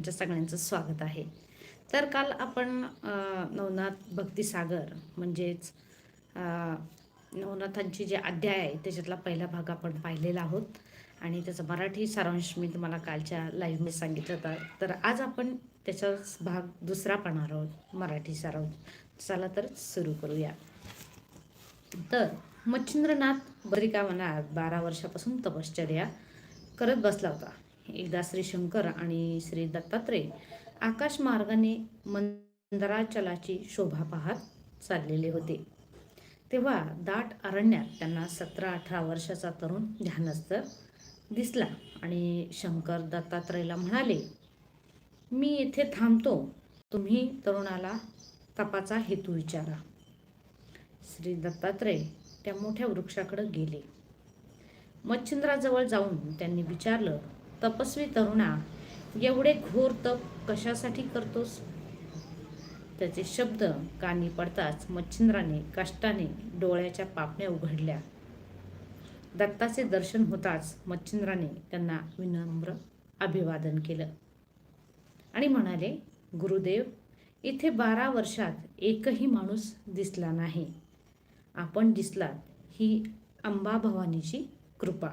तुमच्या सगळ्यांचं स्वागत आहे. तर काल आपण नवनाथ भक्तिसागर म्हणजेच नवनाथांची जे अध्याय आहे त्याच्यातला पहिला भाग आपण पाहिलेला आहोत. आणि त्याचा मराठी सारांश मी तुम्हाला कालच्या लाईव्हमध्ये सांगितलं होता. तर आज आपण त्याचाच भाग दुसरा पाहणार आहोत मराठी सारांश. चला तर सुरू करूया. तर मच्छिंद्रनाथ बद्रिकावनात बारा वर्षापासून तपश्चर्या करत बसला होता. एकदा श्री शंकर आणि श्री दत्तात्रय आकाश मार्गाने मंदराचलाची शोभा पाहत चाललेले होते. तेव्हा दाट अरण्यात त्यांना सतरा अठरा वर्षाचा तरुण ध्यानस्थ दिसला आणि शंकर दत्तात्रयला म्हणाले मी येथे थांबतो. तुम्ही तरुणाला तपाचा हेतू विचारा. श्री दत्तात्रय त्या मोठ्या वृक्षाकडे गेले. मच्छिंद्राजवळ जाऊन त्यांनी विचारलं तपस्वी तरुणा एवढे घोर तप कशासाठी करतोस? त्याचे शब्द कानी पडताच मच्छिंद्राने कष्टाने डोळ्याच्या पापण्या उघडल्या. दत्ताचे दर्शन होताच मच्छिंद्राने त्यांना विनम्र अभिवादन केलं. आणि म्हणाले गुरुदेव इथे बारा वर्षात एकही माणूस दिसला नाही. आपण दिसलात ही अंबा भवानीची कृपा.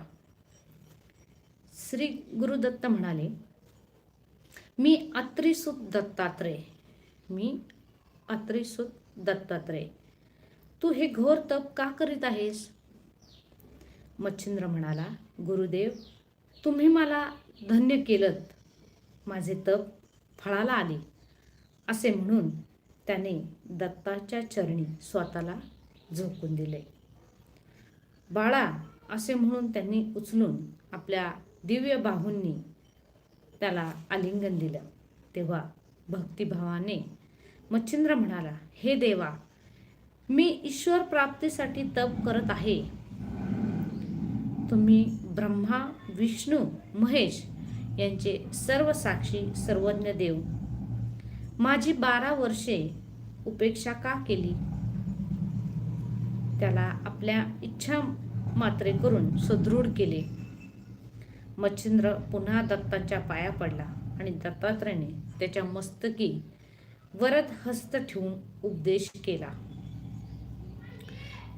श्री गुरुदत्त म्हणाले मी अत्रिसुत दत्तात्रय मी अत्रिसुत दत्तात्रय. तू हे घोर तप का करीत आहेस? मच्छिंद्र म्हणाला गुरुदेव तुम्ही मला धन्य केलं माझे तप फळाला आले. असे म्हणून त्याने दत्ताच्या चरणी स्वतःला झोकून दिले. बाळा असे म्हणून त्यांनी उचलून आपल्या दिव्य बाहूंनी त्याला आलिंगन दिलं. तेव्हा भक्तिभावाने मच्छिंद्र म्हणाला हे देवा मी ईश्वर प्राप्तीसाठी तप करत आहे. तुम्ही ब्रह्मा विष्णू महेश यांचे सर्व साक्षी सर्वज्ञ देव माझी बारा वर्षे उपेक्षा का केली? त्याला आपल्या इच्छा मात्रे करून सुदृढ केले. मच्छिंद्र पुन्हा दत्ताच्या पाया पडला आणि दत्तात्रयने त्याच्या मस्तकी वरद हस्त ठेवून उपदेश केला.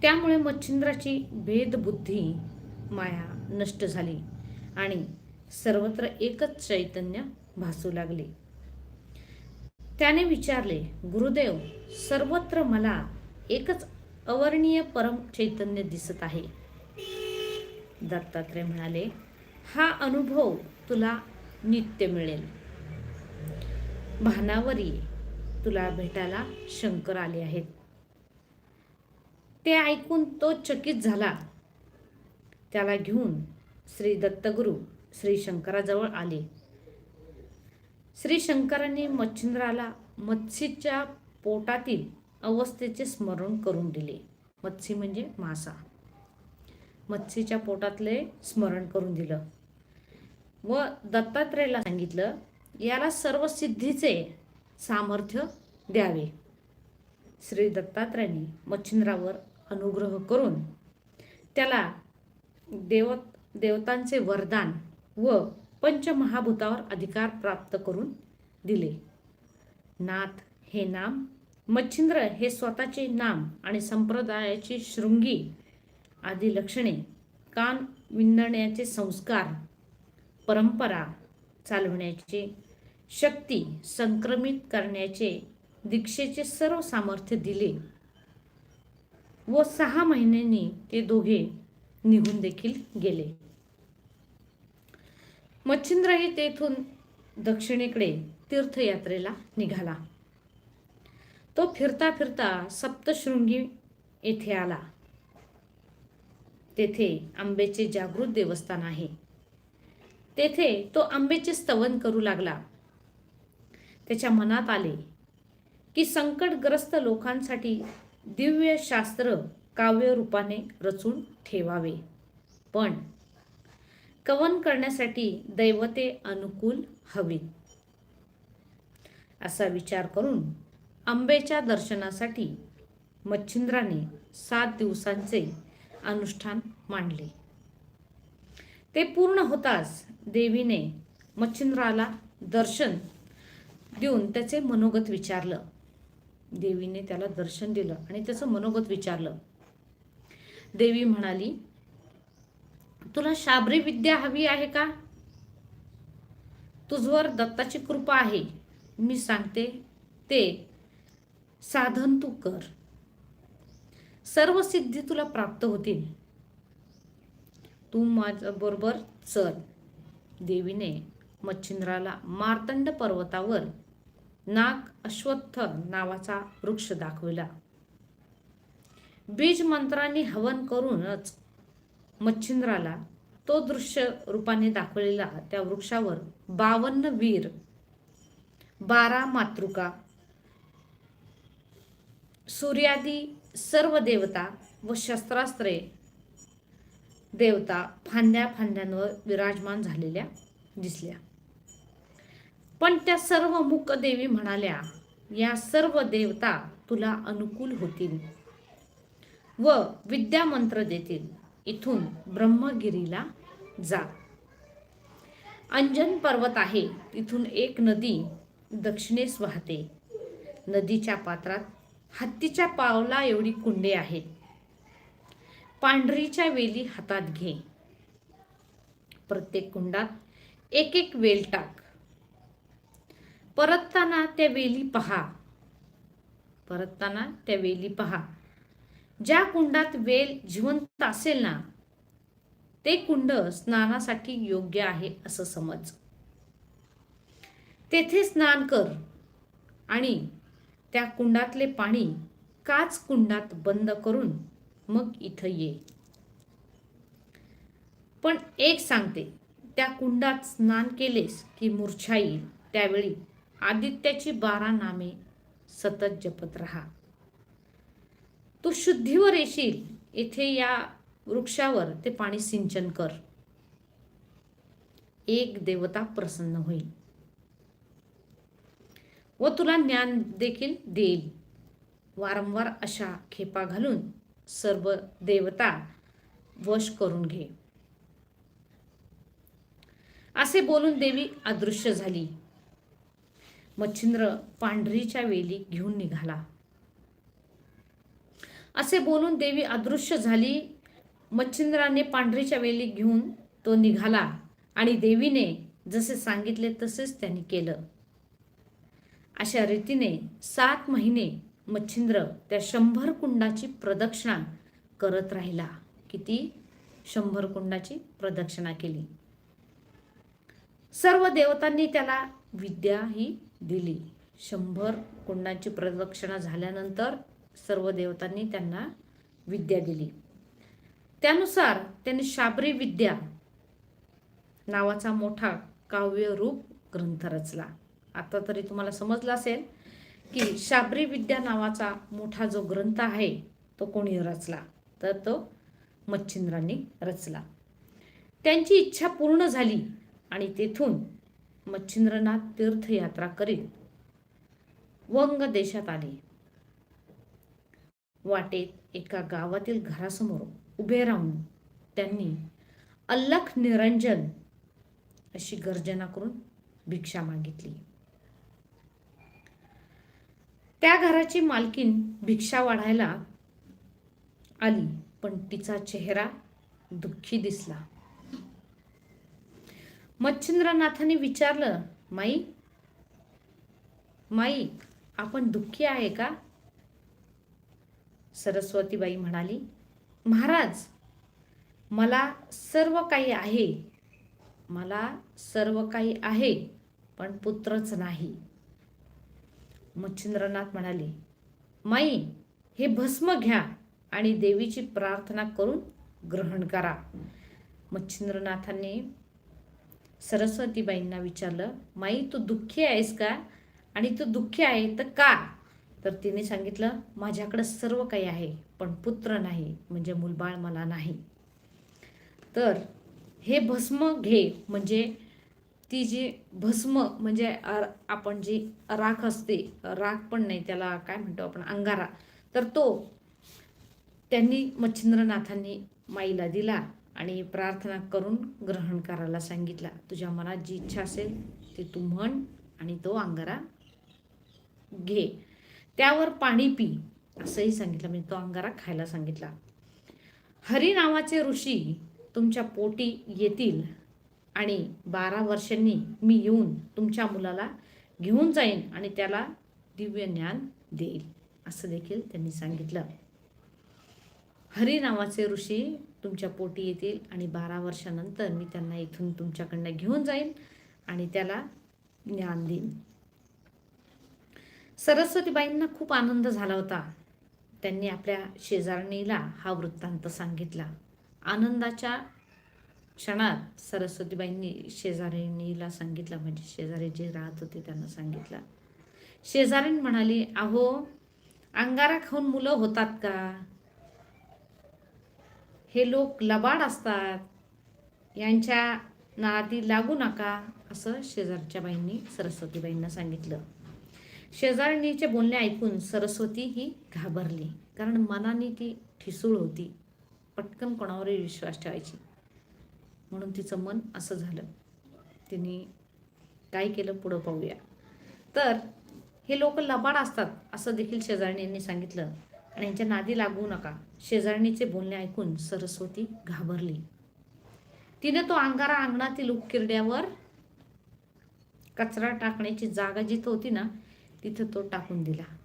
त्यामुळे मच्छिंद्राची भेदबुद्धी माया नष्ट झाली आणि सर्वत्र एकच चैतन्य भासू लागले. त्याने विचारले गुरुदेव सर्वत्र मला एकच अवर्णीय परम चैतन्य दिसत आहे. दत्तात्रय म्हणाले हा अनुभव तुला नित्य मिळेल. भानावर ये तुला भेटायला शंकर आले आहेत. ते ऐकून तो चकित झाला. त्याला घेऊन श्री दत्तगुरु श्री शंकराजवळ आले. श्री शंकरांनी मच्छिंद्राला मत्स्यच्या पोटातील अवस्थेचे स्मरण करून दिले. मत्स्य म्हणजे मासा. मत्स्यच्या पोटातले स्मरण करून दिलं. व दत्तात्रेयला सांगितलं याला सर्व सिद्धीचे सामर्थ्य द्यावे. श्री दत्तात्रयाने मच्छिंद्रावर अनुग्रह करून त्याला देव देवतांचे वरदान व पंचमहाभूतावर अधिकार प्राप्त करून दिले. नाथ हे नाम मच्छिंद्र हे स्वतःचे नाम आणि संप्रदायाची शृंगी आदी लक्षणे कान विंदण्याचे संस्कार परंपरा चालवण्याचे शक्ती संक्रमित करण्याचे दीक्षेचे सर्व सामर्थ्य दिले. व सहा महिन्यांनी ते दोघे निघून देखील गेले. मच्छिंद्रही तेथून दक्षिणेकडे तीर्थयात्रेला निघाला. तो फिरता फिरता सप्तशृंगी येथे आला. तेथे आंबेचे जागृत देवस्थान आहे. तेथे तो आंबेचे स्तवन करू लागला. त्याच्या मनात आले की संकटग्रस्त लोकांसाठी दिव्य शास्त्र काव्य रूपाने रचून ठेवावे. पण कवन करण्यासाठी दैवते अनुकूल हवीत. असा विचार करून आंबेच्या दर्शनासाठी मच्छिंद्राने सात दिवसांचे अनुष्ठान मांडले. ते पूर्ण होताच देवीने मच्छिंद्राला दर्शन देऊन त्याचे मनोगत विचारलं. देवीने त्याला दर्शन दिलं आणि त्याचं मनोगत विचारलं. देवी म्हणाली तुला शाबरी विद्या हवी आहे का? तुझवर दत्ताची कृपा आहे. मी सांगते ते साधन तू कर. सर्व सिद्धी तुला प्राप्त होतील. तू माझ्या बरोबर चल. देवीने मच्छिंद्राला मार्तंड पर्वतावर नाग अश्वत्थ नावाचा वृक्ष दाखविला. बीज मंत्रांनी हवन करूनच मच्छिंद्राला तो दृश्य रूपाने दाखवलेला त्या वृक्षावर बावन्न वीर बारा मातृका सूर्यादी सर्व देवता व शस्त्रास्त्रे देवता फांद्या फांद्यांवर विराजमान झालेल्या दिसल्या. पण त्या सर्व मुक देवी म्हणाल्या या सर्व देवता तुला अनुकूल होतील व विद्यामंत्र देतील. इथून ब्रह्मगिरीला जा. अंजन पर्वत आहे तिथून एक नदी दक्षिणेस वाहते. नदीच्या पात्रात हत्तीच्या पावला एवढी कुंडे आहेत. पांढरीच्या वेली हातात घे. प्रत्येक कुंडात एक एक वेल टाक. परतताना त्या वेली पहा. परतताना त्या वेली पहा. ज्या कुंडात वेल जिवंत असेल ना ते कुंड स्नानासाठी योग्य आहे असं समज. तेथे स्नान कर आणि त्या कुंडातले पाणी काच कुंडात बंद करून मग इथं ये. पण एक सांगते त्या कुंडात स्नान केलेस की मूर्छा येईल त्यावेळी आदित्याची बारा नामे सतत जपत राहा. तू शुद्धीवर येशील येथे या वृक्षावर ते पाणी सिंचन कर. एक देवता प्रसन्न होईल. व तुला ज्ञान देखील देईल. वारंवार अशा खेपा घालून सर्व देवता वश करून घे. असे बोलून देवी अदृश्य झाली. मच्छिंद्र पांढरीच्या वेली घेऊन निघाला. असे बोलून देवी अदृश्य झाली. मच्छिंद्राने पांढरीच्या वेली घेऊन तो निघाला आणि देवीने जसे सांगितले तसेच त्यांनी केलं. अशा रीतीने सात महिने मच्छिंद्र त्या शंभर कुंडाची प्रदक्षिणा करत राहिला. किती? शंभर कुंडाची प्रदक्षिणा केली. सर्व देवतांनी त्याला विद्या ही दिली. शंभर कुंडाची प्रदक्षिणा झाल्यानंतर सर्व देवतांनी त्यांना विद्या दिली. त्यानुसार त्यांनी शाबरी विद्या नावाचा मोठा काव्य रूप ग्रंथ रचला. आता तरी तुम्हाला समजलं असेल की शाबरी विद्या नावाचा मोठा जो ग्रंथ आहे तो कोणी रचला? तर तो मच्छिंद्रांनी रचला. त्यांची इच्छा पूर्ण झाली आणि तेथून मच्छिंद्रनाथ तीर्थयात्रा करीत वंग देशात आले. वाटेत एका गावातील घरासमोर उभे राहून त्यांनी अल्लख निरंजन अशी गर्जना करून भिक्षा मागितली. त्या घराची मालकीन भिक्षा वाढायला आली पण तिचा चेहरा दुःखी दिसला. मच्छिंद्रनाथाने विचारलं माई माई आपण दुःखी आहे का? सरस्वतीबाई म्हणाली महाराज मला सर्व काही आहे. मला सर्व काही आहे पण पुत्रच नाही. मच्छिंद्रनाथ म्हणाले माई हे भस्म घ्या आणि देवीची प्रार्थना करून ग्रहण करा. मच्छिंद्रनाथांनी सरस्वतीबाईंना विचारलं माई तू दुःखी आहेस का? आणि तू दुःखी आहे तर का? तर तिने सांगितलं माझ्याकडं सर्व काही आहे पण पुत्र नाही म्हणजे मुलबाळ मला नाही. तर हे भस्म घे म्हणजे ती जी भस्म म्हणजे अर- आपण जी राख असते राख पण नाही त्याला काय म्हणतो आपण अंगारा. तर तो त्यांनी मच्छिंद्रनाथांनी माईला दिला आणि प्रार्थना करून ग्रहण करायला सांगितला. तुझ्या मनात जी इच्छा असेल ती तू म्हण आणि तो अंगारा घे. त्यावर पाणी पी असंही सांगितलं. म्हणजे तो अंगारा खायला सांगितला. हरी नावाचे ऋषी तुमच्या पोटी येतील. आणि बारा वर्षांनी मी येऊन तुमच्या मुलाला घेऊन जाईन आणि त्याला दिव्य ज्ञान देईल. असं देखील त्यांनी सांगितलं. हरी नावाचे ऋषी तुमच्या पोटी येतील आणि बारा वर्षानंतर मी त्यांना इथून तुमच्याकडनं घेऊन जाईन आणि त्याला ज्ञान देईन. सरस्वतीबाईंना खूप आनंद झाला होता. त्यांनी आपल्या शेजारणीला हा वृत्तांत सांगितला. आनंदाच्या क्षणात सरस्वतीबाईंनी शेजारीला सांगितलं म्हणजे शेजारी जे राहत होते त्यांना सांगितलं. शेजारीण म्हणाली अहो अंगारा खाऊन मुलं होतात का? हे लोक लबाड असतात. यांच्या नादी लागू नका असं शेजारच्या बाईंनी सरस्वतीबाईंना सांगितलं. शेजारणीचे बोलणे ऐकून सरस्वती ही घाबरली कारण मनाने ती ठिसूळ होती. पटकन कोणावरही विश्वास ठेवायची. म्हणून तिचं मन असं झालं. तिने काय केलं पुढं पाहूया. तर हे लोक लबाड असतात असं देखील शेजारणींनी सांगितलं. आणि यांच्या नादी लागू नका. शेजारणीचे बोलणे ऐकून सरस्वती घाबरली. तिने तो अंगारा अंगणातील उकिरड्यावर कचरा टाकण्याची जागा जिथं होती ना तिथं तो टाकून दिला.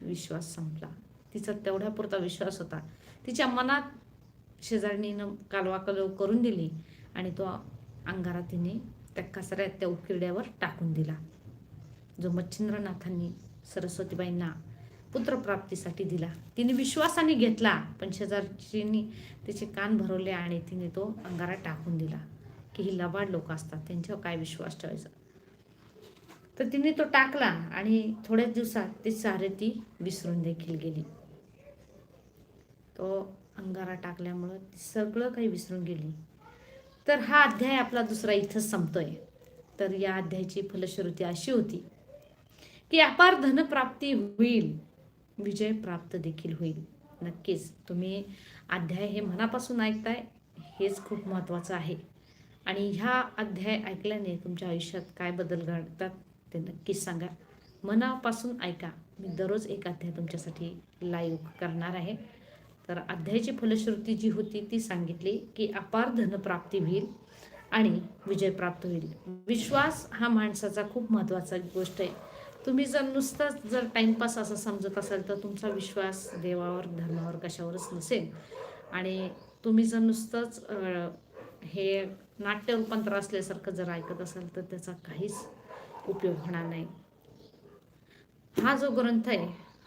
विश्वास संपला. तिचा तेवढ्यापुरता विश्वास होता. तिच्या मनात शेजारणीनं कालवा कलव करून दिली आणि तो अंगारा तिने त्या कचऱ्यात त्या उकिरड्यावर टाकून दिला. जो मच्छिंद्रनाथांनी सरस्वतीबाईंना पुत्रप्राप्तीसाठी दिला. तिने विश्वासाने घेतला पण शेजारचीनी तिचे कान भरवले आणि तिने तो अंगारा टाकून दिला की ही लबाड लोक असतात त्यांच्यावर काय विश्वास ठेवायचा? तर तिने तो टाकला आणि थोड्याच दिवसात ते सारे ती विसरून देखील गेली. तो अंगारा टाकल्यामुळं सगळं काही विसरून गेली. तर हा अध्याय आपला दुसरा इथंच संपतोय. तर या अध्यायाची फलश्रुती अशी होती की अपार धनप्राप्ती होईल विजय प्राप्त देखील होईल. नक्कीच तुम्ही अध्याय हे मनापासून ऐकताय हेच खूप महत्त्वाचं आहे. आणि ह्या अध्याय ऐकल्याने तुमच्या आयुष्यात काय बदल घडतात ते नक्कीच सांगा. मनापासून ऐका. मी दररोज एक अध्याय तुमच्यासाठी लाईव्ह करणार आहे. तर अध्यायाची फलश्रुती जी होती ती सांगितली की अपार धनप्राप्ती होईल आणि विजय प्राप्त होईल. विश्वास हा माणसाचा खूप महत्त्वाचा गोष्ट आहे. तुम्ही जर नुसतंच जर टाईमपास असं समजत असाल तर तुमचा विश्वास देवावर धर्मावर कशावरच नसेल. आणि तुम्ही जर नुसतंच हे नाट्य रूपांतर असल्यासारखं जर ऐकत असाल तर त्याचा काहीच उपयोग होणार नाही. हा जो ग्रंथ आहे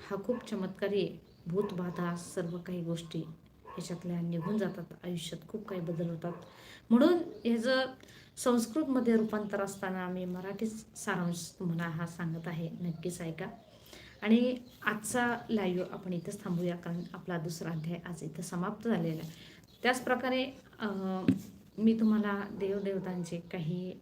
हा खूप चमत्कारी आहे. भूतबाधा सर्व काही गोष्टी याच्यातल्या निघून जातात. आयुष्यात खूप काही बदल होतात. म्हणून ह्याचं संस्कृतमध्ये रूपांतर असताना आम्ही मराठीच सारांश तुम्हाला हा सांगत आहे नक्कीच ऐका. आणि आजचा लाईव्ह आपण इथंच थांबूया कारण आपला दुसरा अध्याय आज इथं समाप्त झालेला आहे. त्याचप्रकारे मी तुम्हाला देवदेवतांचे काही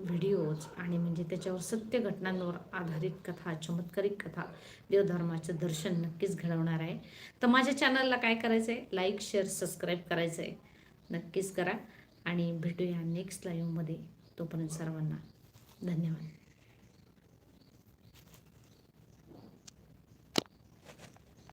व्हिडिओज आणि म्हणजे त्याच्यावर सत्य घटनांवर आधारित कथा चमत्कारिक कथा देवधर्माचं दर्शन नक्कीच घडवणार आहे. तर माझ्या चॅनलला काय करायचं आहे लाईक शेअर सबस्क्राईब करायचं आहे नक्कीच करा. आणि भेटूया नेक्स्ट लाईव्हमध्ये तोपर्यंत सर्वांना धन्यवाद.